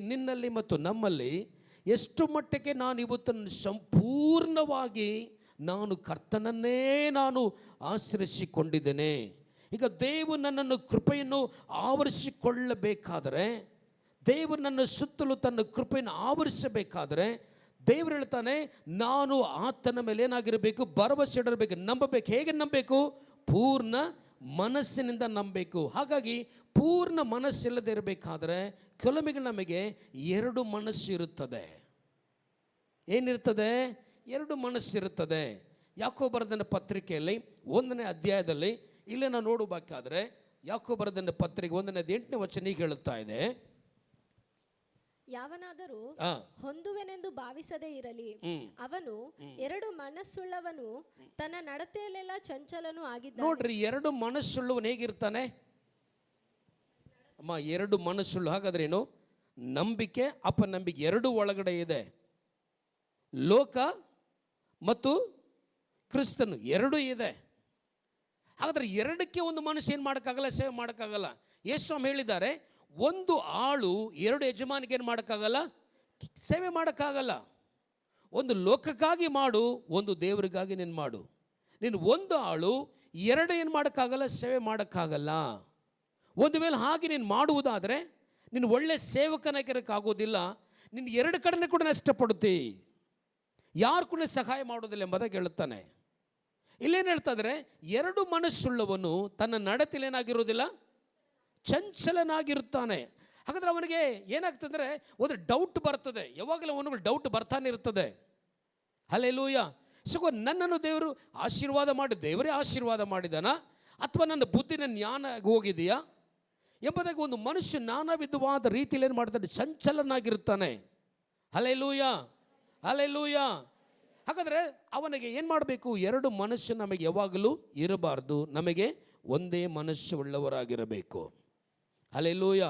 ನಿನ್ನಲ್ಲಿ ಮತ್ತು ನಮ್ಮಲ್ಲಿ ಎಷ್ಟು ಮಟ್ಟಕ್ಕೆ ನಾನು ಇವತ್ತು ಸಂಪೂರ್ಣವಾಗಿ ನಾನು ಕರ್ತನನ್ನೇ ನಾನು ಆಶ್ರಯಿಸಿಕೊಂಡಿದ್ದೇನೆ. ಈಗ ದೇವು ನನ್ನನ್ನು ಕೃಪೆಯನ್ನು ಆವರಿಸಿಕೊಳ್ಳಬೇಕಾದರೆ, ದೇವರು ನನ್ನ ಸುತ್ತಲೂ ತನ್ನ ಕೃಪೆಯನ್ನು ಆವರಿಸಬೇಕಾದರೆ, ದೇವರು ಹೇಳ್ತಾನೆ, ನಾನು ಆತನ ಮೇಲೆ ಏನಾಗಿರಬೇಕು, ಭರವಸೆ ಇಡಬೇಕು, ನಂಬಬೇಕು. ಹೇಗೆ ನಂಬಬೇಕು? ಪೂರ್ಣ ಮನಸ್ಸಿನಿಂದ ನಂಬಬೇಕು. ಹಾಗಾಗಿ ಪೂರ್ಣ ಮನಸ್ಸಿಲ್ಲದೆ ಇರಬೇಕಾದ್ರೆ ಕೆಲವೊಮ್ಮೆ ನಮಗೆ ಎರಡು ಮನಸ್ಸು ಇರುತ್ತದೆ ಏನಿರ್ತದೆ ಎರಡು ಮನಸ್ಸಿರುತ್ತದೆ. ಯಾಕೋ ಬರೆದನ ಪತ್ರಿಕೆಯಲ್ಲಿ ಒಂದನೇ ಅಧ್ಯಾಯದಲ್ಲಿ ಇಲ್ಲೇ ನಾವು ನೋಡಬೇಕಾದ್ರೆ ಯಾಕೋ ಬರೆದನ ಪತ್ರಿಕೆ ಒಂದನೇ ಎಂಟನೇ ವಚನ ಹೇಳುತ್ತಾ ಇದೆ. ಯಾವನಾದರೂ ಹೊಂದುವೆನೆಂದು ಭಾವಿಸದೇ ಇರಲಿ. ಅವನು ಎರಡು ಮನಸ್ಸುಳ್ಳವನು ತನ್ನ ನಡತೆಯಲ್ಲೆಲ್ಲ ಚಂಚಲನು ಆಗಿದ್ದ ನೋಡ್ರಿ ಎರಡು ಮನಸ್ಸುಳ್ಳವನು ಹೇಗಿರ್ತಾನೆ? ಅಮ್ಮ ಎರಡು ಮನಸ್ಸುಳ್ಳು ಹಾಗಾದ್ರೇನು? ನಂಬಿಕೆ ಅಪನಂಬಿಕೆ ಎರಡು ಒಳಗಡೆ ಇದೆ. ಲೋಕ ಮತ್ತು ಕ್ರಿಸ್ತನು ಎರಡು ಇದೆ. ಹಾಗಾದ್ರೆ ಎರಡಕ್ಕೆ ಒಂದು ಮನಸ್ಸು ಏನು ಮಾಡೋಕ್ಕಾಗಲ್ಲ ಸೇವೆ ಮಾಡೋಕ್ಕಾಗಲ್ಲ? ಯೇಸ್ವಾಮಿ ಸ್ವಾಮಿ ಹೇಳಿದ್ದಾರೆ ಒಂದು ಆಳು ಎರಡು ಯಜಮಾನಿಗೆ ಏನು ಮಾಡೋಕ್ಕಾಗಲ್ಲ? ಸೇವೆ ಮಾಡೋಕ್ಕಾಗಲ್ಲ. ಒಂದು ಲೋಕಕ್ಕಾಗಿ ಮಾಡು, ಒಂದು ದೇವರಿಗಾಗಿ ನೀನು ಮಾಡು. ನೀನು ಒಂದು ಆಳು, ಎರಡು ಏನು ಮಾಡೋಕ್ಕಾಗಲ್ಲ? ಸೇವೆ ಮಾಡೋಕ್ಕಾಗಲ್ಲ. ಒಂದು ವೇಳೆ ಹಾಗೆ ನೀನು ಮಾಡುವುದಾದರೆ ನೀನು ಒಳ್ಳೆ ಸೇವಕನಾಗಿರೋಕ್ಕಾಗೋದಿಲ್ಲ. ನಿನ್ನ ಎರಡು ಕಡೆನೇ ಕೂಡ ನಷ್ಟಪಡುತ್ತಿ. ಯಾರು ಕೂಡ ಸಹಾಯ ಮಾಡೋದಿಲ್ಲ ಎಂಬುದಾಗಿ ಹೇಳುತ್ತಾನೆ ಇಲ್ಲೇನು ಹೇಳ್ತಾ ಇದ್ದಾರೆ ಎರಡು ಮನಸ್ಸುಳ್ಳವನು ತನ್ನ ನಡತೆಲಿ ಏನಾಗಿರೋದಿಲ್ಲ ಚಂಚಲನಾಗಿರುತ್ತಾನೆ. ಹಾಗಾದ್ರೆ ಅವನಿಗೆ ಏನಾಗ್ತಂದ್ರೆ ಒಂದು ಡೌಟ್ ಬರ್ತದೆ. ಯಾವಾಗಲೂ ಅವನಿಗೆ ಡೌಟ್ ಬರ್ತಾನೆ ಇರ್ತದೆ. ಹಲೆಲೂಯ ಸುಖ ನನ್ನನ್ನು ದೇವರು ಆಶೀರ್ವಾದ ಮಾಡಿ, ದೇವರೇ ಆಶೀರ್ವಾದ ಮಾಡಿದಾನ? ಅಥವಾ ನನ್ನ ಬುದ್ಧಿನ ಜ್ಞಾನ ಹೋಗಿದೆಯಾ ಎಂಬುದಾಗಿ ಒಂದು ಮನುಷ್ಯ ನಾನಾ ವಿಧವಾದ ರೀತಿಯಲ್ಲಿ ಏನು ಮಾಡ್ತಾನೆ? ಚಂಚಲನಾಗಿರ್ತಾನೆ ಅಲೆ ಲೂಯಾ ಹಾಗಾದರೆ ಅವನಿಗೆ ಏನು ಮಾಡಬೇಕು? ಎರಡು ಮನಸ್ಸು ನಮಗೆ ಯಾವಾಗಲೂ ಇರಬಾರ್ದು. ನಮಗೆ ಒಂದೇ ಮನುಷ್ಯ ಉಳ್ಳವರಾಗಿರಬೇಕು அலை லூயா